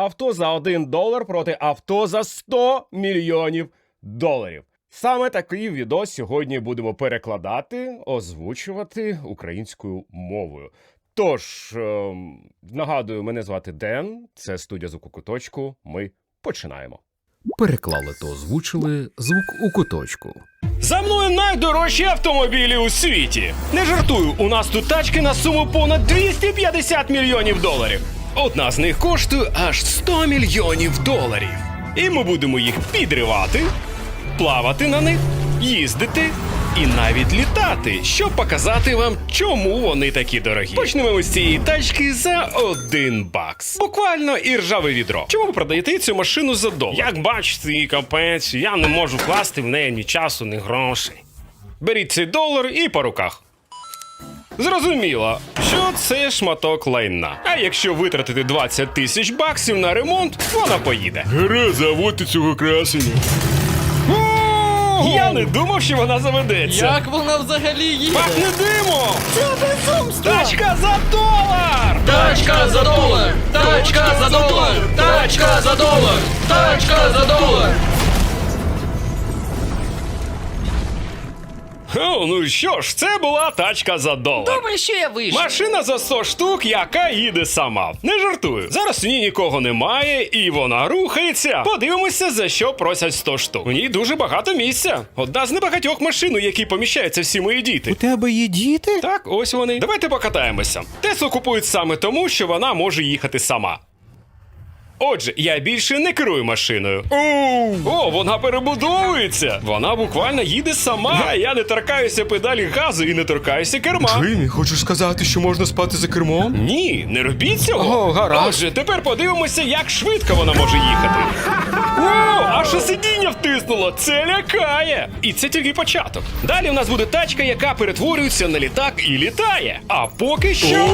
Авто за 1 долар проти авто за 100 мільйонів доларів. Саме такий відос сьогодні будемо перекладати, озвучувати українською мовою. Тож, ем, нагадую, мене звати Ден, це студія звуку куточку. Ми починаємо. Переклали та озвучили звук у куточку. За мною найдорожчі автомобілі у світі. Не жартую, у нас тут тачки на суму понад 250 мільйонів доларів. Одна з них коштує аж 100 мільйонів доларів. І ми будемо їх підривати, плавати на них, їздити і навіть літати, щоб показати вам, чому вони такі дорогі. Почнемо ми з цієї тачки за один бакс. Буквально і ржаве відро. Чому ви продаєте цю машину за долар? Як бачите, і капець, я не можу вкласти в неї ні часу, ні грошей. Беріть цей долар і по руках. Зрозуміло, що це шматок лайна. А якщо витратити 20 тисяч баксів на ремонт, вона поїде. Гре, заводьте цього красення. Я не думав, що вона заведеться. Як вона взагалі їде? Пахне димом! Це безумство! Тачка за долар! Тачка за долар! Тачка за долар! Тачка за долар! Тачка за долар! О, ну що ж, це була тачка за долар. Добре, що я вийшов. Машина за 100 штук, яка їде сама. Не жартую. Зараз у ній нікого немає, і вона рухається. Подивимося, за що просять 100 штук. У ній дуже багато місця. Одна з небагатьох машин, у якій поміщаються всі мої діти. У тебе є діти? Так, ось вони. Давайте покатаємося. Теслу купують саме тому, що вона може їхати сама. Отже, я більше не керую машиною. О, вона перебудовується. Вона буквально їде сама. Я не торкаюся педалі газу і не торкаюся керма. Джиммі, хочеш сказати, що можна спати за кермом? Ні, не робіть цього. О, гаразд. Отже, тепер подивимося, як швидко вона може їхати. О, аж сидіння втиснуло. Це лякає. І це тільки початок. Далі у нас буде тачка, яка перетворюється на літак і літає. А поки що.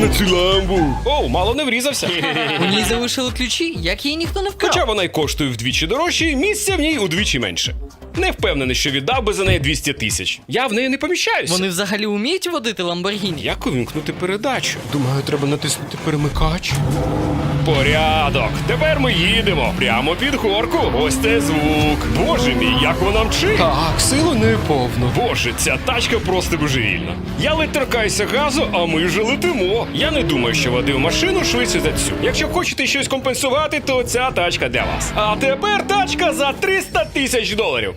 На цю ламбу. О, мало не врізався. У ній залишили ключі, як її ніхто не вкрав. Хоча вона й коштує вдвічі дорожче, місця в ній удвічі менше. Не впевнений, що віддав би за неї 200 тисяч. Я в неї не поміщаюся. Вони взагалі вміють водити Ламборгіні? Як увімкнути передачу? Думаю, треба натиснути перемикач. Порядок. Тепер ми їдемо прямо під горку. Ось це звук. Боже мій, як вона мчить. Так, силу не повно. Боже, ця тачка просто божевільна. Я ледь торкаюся газу, а ми вже летимо. Я не думаю, що водив машину швидше за цю. Якщо хочете щось компенсувати, то ця тачка для вас. А тепер тачка за 300 тисяч доларів.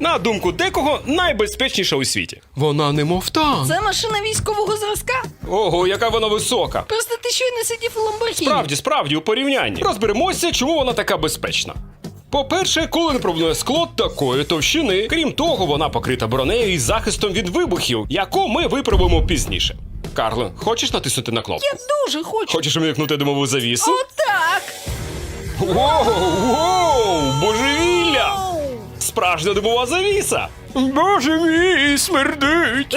На думку декого, найбезпечніша у світі. Вона немов танк. Це машина військового зразка. Ого, яка вона висока. Просто ти щойно сидів у Ламборгіні. Справді, справді, у порівнянні. Розберемося, чому вона така безпечна. По-перше, куленепробне скло такої товщини. Крім того, вона покрита бронею і захистом від вибухів, яку ми виправимо пізніше. Карло, хочеш натиснути на кнопку? Я дуже хочу. Хочеш вмикнути димову завісу? Отак. Воу, воу! Справжня димова завіса! Боже мій, смердить!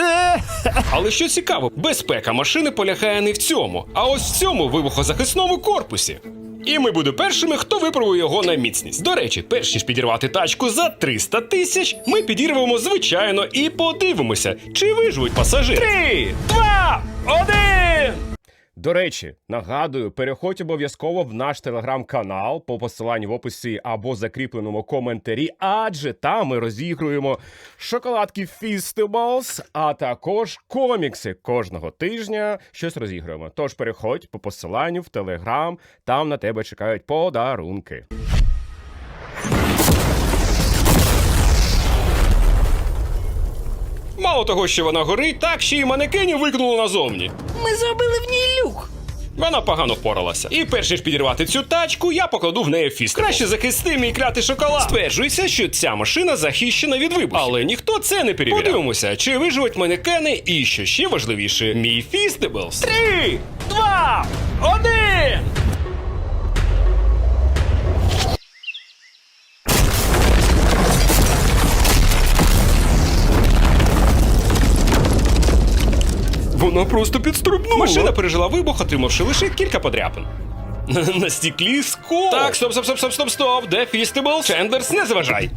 Але що цікаво, безпека машини полягає не в цьому, а ось в цьому вибухозахисному корпусі. І ми будемо першими, хто випробує його на міцність. До речі, перш ніж підірвати тачку за 300 тисяч, ми підірвемо звичайно і подивимося, чи виживуть пасажири. Три, два, один! До речі, нагадую, переходь обов'язково в наш телеграм-канал по посиланню в описі або закріпленому коментарі, адже там ми розігруємо шоколадки Feastables, а також комікси кожного тижня. Щось розігруємо. Тож переходь по посиланню в телеграм, там на тебе чекають подарунки. Мало того, що вона горить, так ще й манекені викинуло назовні. Ми зробили в ній люк. Вона погано впоралася. І перш ніж підірвати цю тачку, я покладу в неї фіст. Краще захисти мій клятий шоколад. Стверджується, що ця машина захищена від вибухів. Але ніхто це не перевіряв. Подивимося, чи виживуть манекени, і що ще важливіше, мій фістеблс. Три, два, один. Вона просто підстрибнула. Машина пережила вибух, отримавши лише кілька подряпин. На стіклі скло. Так, стоп, стоп, стоп, стоп, стоп, стоп. Де фістибл? Чендерс, не заважай.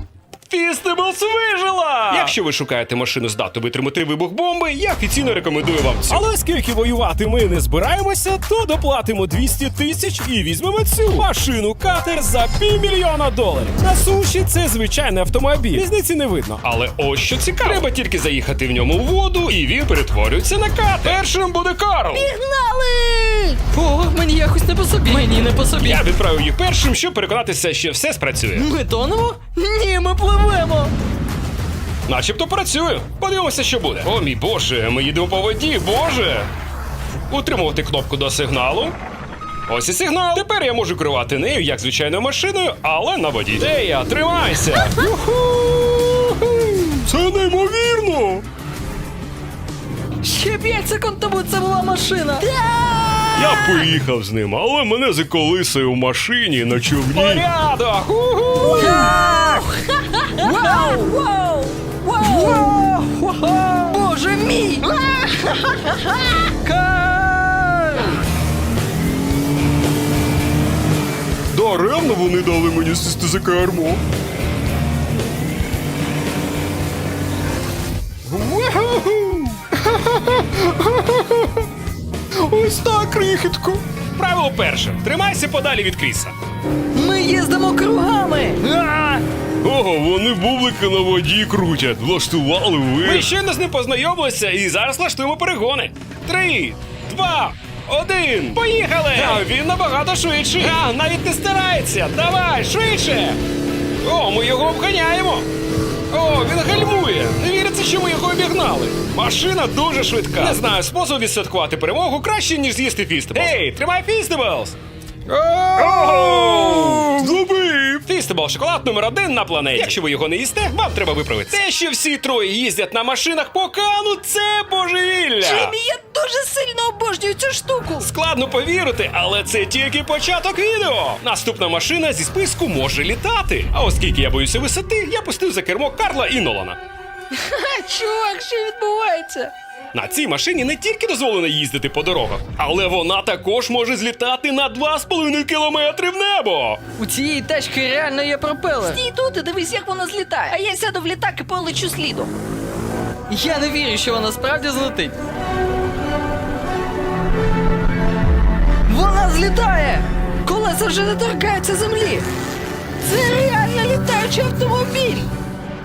Фістеблс вижила! Якщо ви шукаєте машину з дату витримати вибух бомби, я офіційно рекомендую вам цю. Але оскільки воювати ми не збираємося, то доплатимо 200 тисяч і візьмемо цю машину катер за півмільйона доларів. На суші це звичайний автомобіль. Різниці не видно. Але ось що цікаво. Треба тільки заїхати в ньому в воду, і він перетворюється на катер. Першим буде Карл. Гнали! О, мені якось не по собі. Мені не по собі. Я відправив їх першим, щоб переконатися, що все спрацює. Ми тонемо? Ні, ми пливемо. Начебто працює. Подивимося, що буде. О мій боже, ми їдемо по воді, боже. Утримувати кнопку до сигналу. Ось і сигнал. Тепер я можу керувати нею як звичайною машиною, але на воді. Дея, тримайся! Це неймовірно! Ще 5 секунд тому це була машина. Я поїхав з ним, але мене заколисує в машині на човні. Порядок! Уху! Вау! Вау! Вау! Боже мій! Кайф! Даремно вони дали мені сісти за кермо. Ось так, крихітко. Правило перше. Тримайся подалі від Кріса. Ми їздимо кругами! Ого, вони бублики на воді крутять. Влаштували ви. Ми щойно з ним познайомилися і зараз влаштуємо перегони. Три, два, один. Поїхали! А він набагато швидший. А, навіть не старається. Давай, швидше. О, ми його обганяємо. О, він гальмує. Не віриться, що ми його обігнали. Машина дуже швидка. Не знаю, спосіб відсвяткувати перемогу краще, ніж з'їсти фістеблс. Ей, тримай фістеблс! Злобив! Фістебл шоколад номер один на планеті. Якщо ви його не їсте, вам треба виправитися. Те, що всі троє їздять на машинах по кану, це божевілля. Джиммі, я дуже сильно обожнюю цю штуку! Складно повірити, але це тільки початок відео. Наступна машина зі списку може літати. А оскільки я боюся висоти, я пустив за кермо Карла і Нолана. Чувак, що відбувається? На цій машині не тільки дозволено їздити по дорогах, але вона також може злітати на 2,5 кілометри в небо. У цієї тачки реально є пропелер. Стій тут і дивись, як вона злітає. А я сяду в літак і полечу слідом. Я не вірю, що вона справді злетить. Вона злітає! Колеса вже не торкаються землі. Це реально літаючий автомобіль.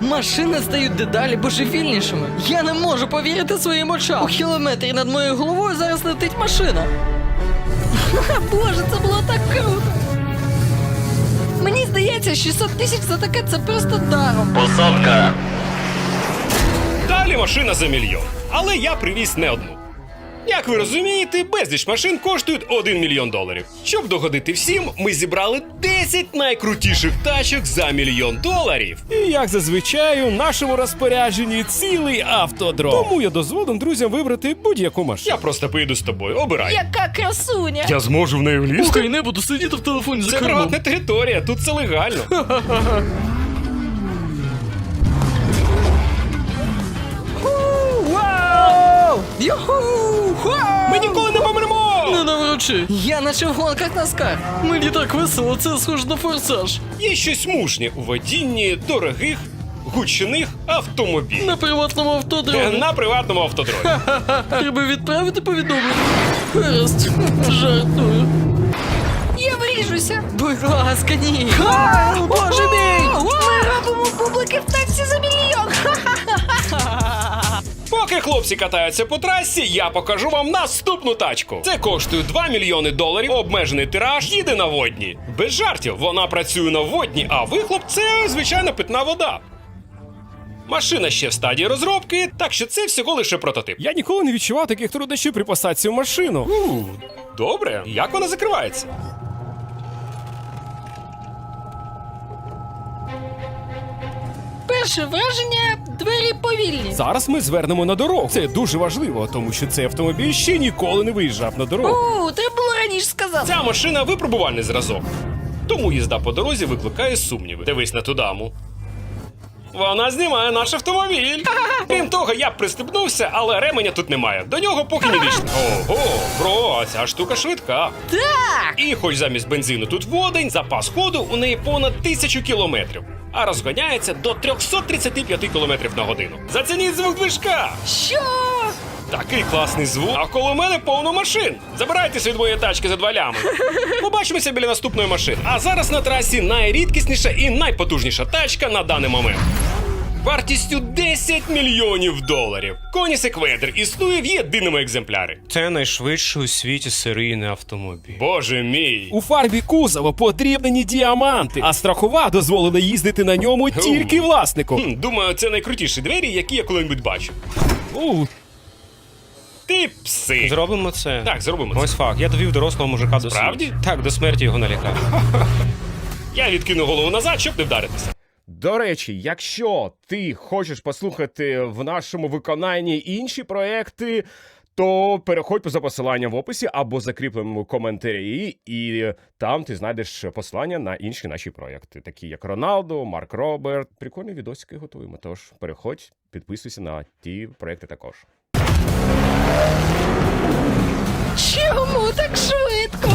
Машини стають дедалі божевільнішими. Я не можу повірити своїм очам. У кілометрі над моєю головою зараз летить машина. Боже, це було так круто. Мені здається, 600 тисяч за таке це просто даром. Посадка. Далі машина за мільйон. Але я привіз не одну. Як ви розумієте, безліч машин коштують 1 мільйон доларів. Щоб догодити всім, ми зібрали 10 найкрутіших тачок за мільйон доларів. І як зазвичай у нашому розпорядженні цілий автодром. Тому я дозволив друзям вибрати будь-яку машину. Я просто поїду з тобою, обирай. Яка красуня! Я зможу в неї влізти? Слухай, не буду сидіти в телефоні Це приватна територія, тут це легально. Юху! Ми ніколи не помремо! Не! Я наче в гонках Наскар. Мені так весело, це схоже на форсаж. Є щось мужнє у водінні дорогих гучних автомобілів. На приватному автодромі. На приватному автодромі. Треба відправити повідомлення. Гаразд, жартую. Я вріжуся. Будь ласка, ні. Боже мій! Ми робимо бублики в таксі за. Поки хлопці катаються по трасі, я покажу вам наступну тачку. Це коштує 2 мільйони доларів, обмежений тираж, їде на водні. Без жартів, вона працює на водні, а вихлоп це звичайна питна вода. Машина ще в стадії розробки, так що це всього лише прототип. Я ніколи не відчував таких труднощів при посадці в машину. У, добре, як вона закривається? Перше враження двері повільні. Зараз ми звернемо на дорогу. Це дуже важливо, тому що цей автомобіль ще ніколи не виїжджав на дорогу. О, треба було раніше сказати. Ця машина випробувальний зразок. Тому їзда по дорозі викликає сумніви. Дивись на ту даму. Вона знімає наш автомобіль. Крім того, я пристебнувся, але ременя тут немає. До нього поки не дійшли. Ого, бро, а ця штука швидка. Так! І хоч замість бензину тут водень, запас ходу у неї понад тисячу кілометрів, а розганяється до 335 кілометрів на годину. Зацініть звук движка! Що? Такий класний звук, а коло мене повно машин. Забирайтеся від моєї тачки за два лями. Побачимося біля наступної машини. А зараз на трасі найрідкісніша і найпотужніша тачка на даний момент. Вартістю 10 мільйонів доларів. Коні Секведр існує в єдиному екземплярі. Це найшвидший у світі серійний автомобіль. Боже мій! У фарбі кузова потрібні діаманти, а страхова дозволена їздити на ньому тільки власнику. Хм, думаю, це найкрутіші двері, які я коли-небудь бачив. У, Ти пси. Зробимо це. Так, зробимо це. Ось факт. Я довів дорослого мужика до Справді? смерті. Так, до смерті його налякав. Я відкину голову назад, щоб не вдаритися. До речі, якщо ти хочеш послухати в нашому виконанні інші проекти, то переходь за посиланням в описі або закріпленому коментарі, і там ти знайдеш посилання на інші наші проекти, такі як Роналдо, Марк Роберт. Прикольні відосики готуємо. Тож переходь, підписуйся на ті проекти також. Чому так швидко?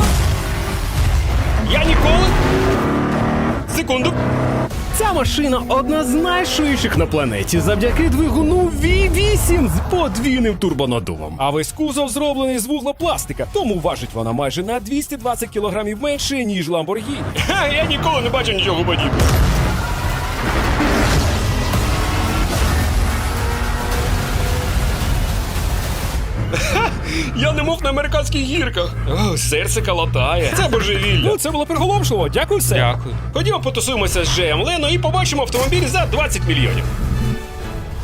Я ніколи. Секунду. Ця машина одна з найшвидших на планеті завдяки двигуну V8 з подвійним турбонадувом. А весь кузов зроблений з вуглопластика, тому важить вона майже на 220 кілограмів менше, ніж Lamborghini. Ха, я ніколи не бачив нічого подібного. Я не мов на американських гірках. О, серце калатає. Це божевілля. Ну, це було приголомшливо. Дякую, все. Дякую. Ходімо потусуємося з Джеєм Лено і побачимо автомобіль за 20 мільйонів.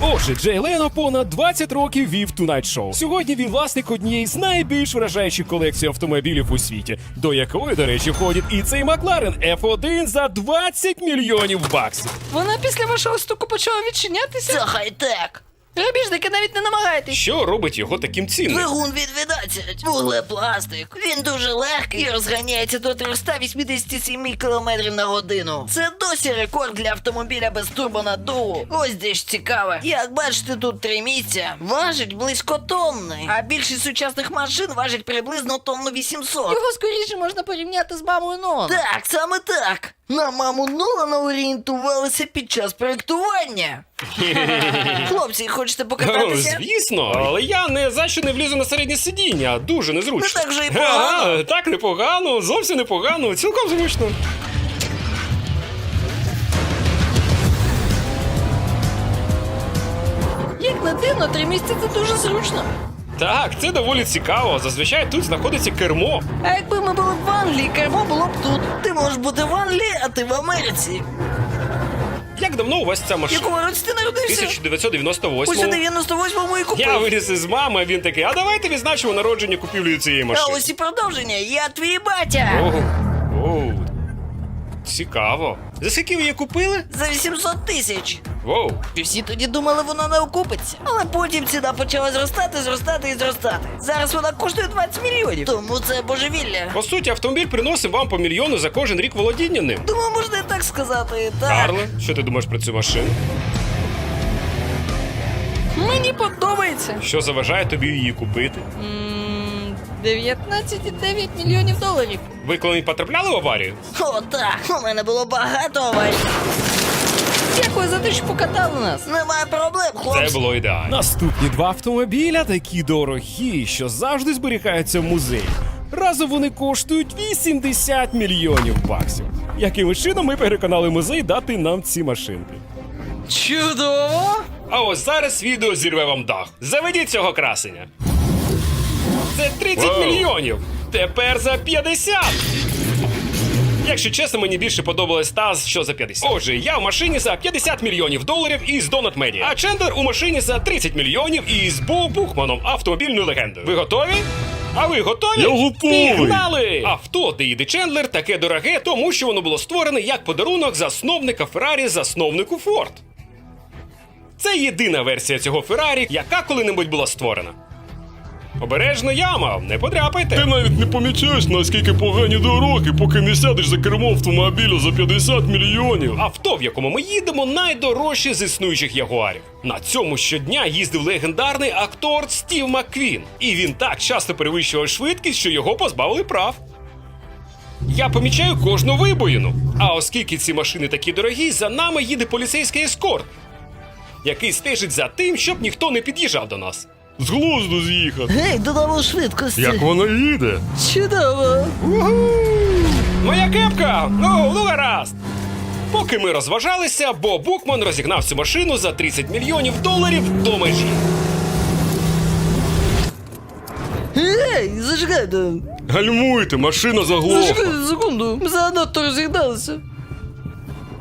Отже, Джей Лено понад 20 років вів Tonight Show. Сьогодні він власник однієї з найбільш вражаючих колекцій автомобілів у світі, до якої, до речі, входить і цей Макларен F1 за 20 мільйонів баксів. Вона після вашого стуку почала відчинятися? Це хай-тек. Грабіжники навіть не намагайтесь. Що робить його таким цінним? Двигун від 12, вуглепластик. Він дуже легкий і розганяється до 387 км на годину. Це досі рекорд для автомобіля без турбонаддуву. Ось де ж цікаве. Як бачите, тут три місця. Важить близько тонни. А більшість сучасних машин важить приблизно тонну 800. Його скоріше можна порівняти з мамою Нон. Так, саме так. На маму Нолана орієнтувалися під час проєктування. Хлопці, хочете О, покататися? звісно, але я не за що не влізу на середнє сидіння, дуже незручно. Ну, так вже і погано. Ага, так непогано, зовсім непогано, цілком зручно. Як не дивно, три місяці це дуже зручно. Так, це доволі цікаво. Зазвичай тут знаходиться кермо. А якби ми були в Англії, кермо було б тут. Ти можеш бути в Англії, а ти в Америці. Як давно у вас ця машина? Якого році ти народився? 1998 Ось у 98-му і купив. Я виріс із мами, а він такий, а давайте відзначимо народження купівлею цієї А машини. ось і продовження. Я твій батя. Оу, оу, цікаво. За скільки ви її купили? За 800 тисяч. Воу. І всі тоді думали, вона не окупиться. Але потім ціна почала зростати, зростати і зростати. Зараз вона коштує 20 мільйонів. Тому це божевілля. По суті, автомобіль приносить вам по мільйону за кожен рік володіння ним. Думаю, можна і так сказати. Так. Карле, що ти думаєш про цю машину? Мені подобається. Що заважає тобі її купити? М, 19,9 мільйонів доларів. Ви коли потрапляли в аварію? О, так. У мене було багато аварій. Дякую за те, що покатали нас. Немає проблем, Це було ідеально. Наступні два автомобіля такі дорогі, що завжди зберігаються в музеї. Разом вони коштують 80 мільйонів баксів. Яким чином ми переконали музей дати нам ці машинки? Чудово! А ось зараз відео зірве вам дах. Заведіть цього красення. Це 30 Вау. мільйонів. Тепер за 50. Якщо чесно, мені більше подобалась та, що за 50. Отже, я в машині за 50 мільйонів доларів із Donut Media, а Чендер у машині за 30 мільйонів із Бо Бухманом, автомобільною легендою. Ви готові? А ви готові? Я готовий. Пігнали! Авто, де їде Чендлер, таке дороге, тому що воно було створене як подарунок засновника Феррарі засновнику Форд. Це єдина версія цього Феррарі, яка коли-небудь була створена. Обережно яма, не подряпайте. Ти навіть не помічаєш, наскільки погані дороги, поки не сядеш за кермо автомобіля за 50 мільйонів. Авто, в якому ми їдемо, найдорожче з існуючих ягуарів. На цьому щодня їздив легендарний актор Стів Макквін. І він так часто перевищував швидкість, що його позбавили прав. Я помічаю кожну вибоїну. А оскільки ці машини такі дорогі, за нами їде поліцейський ескорт, який стежить за тим, щоб ніхто не під'їжджав до нас. З глузду з'їхати. Гей, додамо швидкості. Як вона їде? Чудово. Моя кепка! Ну, ну гаразд! Поки ми розважалися, Бо Букман розігнав цю машину за 30 мільйонів доларів до межі. Ей, зачекайте. Гальмуйте, машина заглохла. Зачекайте секунду. Ми занадто розігналися.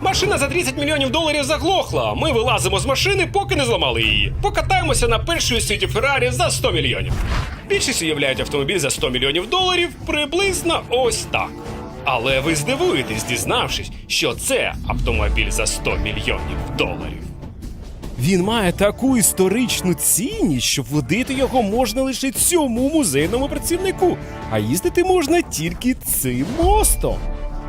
Машина за 30 мільйонів доларів заглохла. Ми вилазимо з машини, поки не зламали її. Покатаємося на першій світі Феррарі за 100 мільйонів. Більшість уявляють автомобіль за 100 мільйонів доларів приблизно ось так. Але ви здивуєтесь, дізнавшись, що це автомобіль за 100 мільйонів доларів. Він має таку історичну цінність, що водити його можна лише цьому музейному працівнику, а їздити можна тільки цим мостом.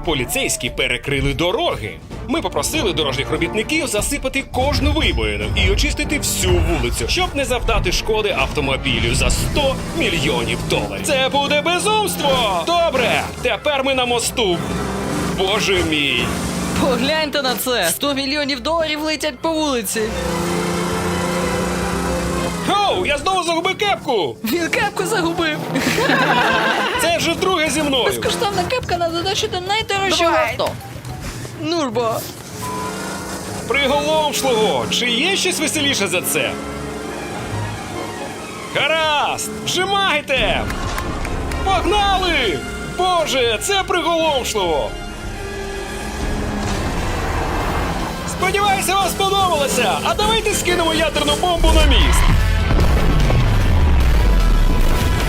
Поліцейські перекрили дороги. Ми попросили дорожніх робітників засипати кожну вибоїну і очистити всю вулицю, щоб не завдати шкоди автомобілю за 100 мільйонів доларів. Це буде безумство! Добре, тепер ми на мосту. Боже мій! Погляньте на це. 100 мільйонів доларів летять по вулиці. Я знову загубив кепку! Він кепку загубив. Це вже друге зі мною. Безкоштовна кепка на додачу до найдорожчого Давай. авто. Ну ж бо. Приголомшливо! Чи є щось веселіше за це? Гаразд! Вжимайте! Погнали! Боже, це приголомшливо! Сподіваюся, вам сподобалося! А давайте скинемо ядерну бомбу на міст!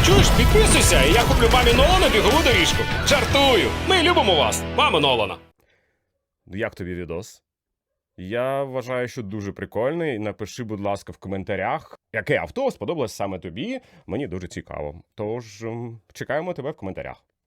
Чуєш, підписуйся, і я куплю мамі Нолана бігову доріжку. Жартую! Ми любимо вас, мама Нолана! Як тобі відос? Я вважаю, що дуже прикольний. Напиши, будь ласка, в коментарях, яке авто сподобалось саме тобі. Мені дуже цікаво. Тож ем, чекаємо тебе в коментарях.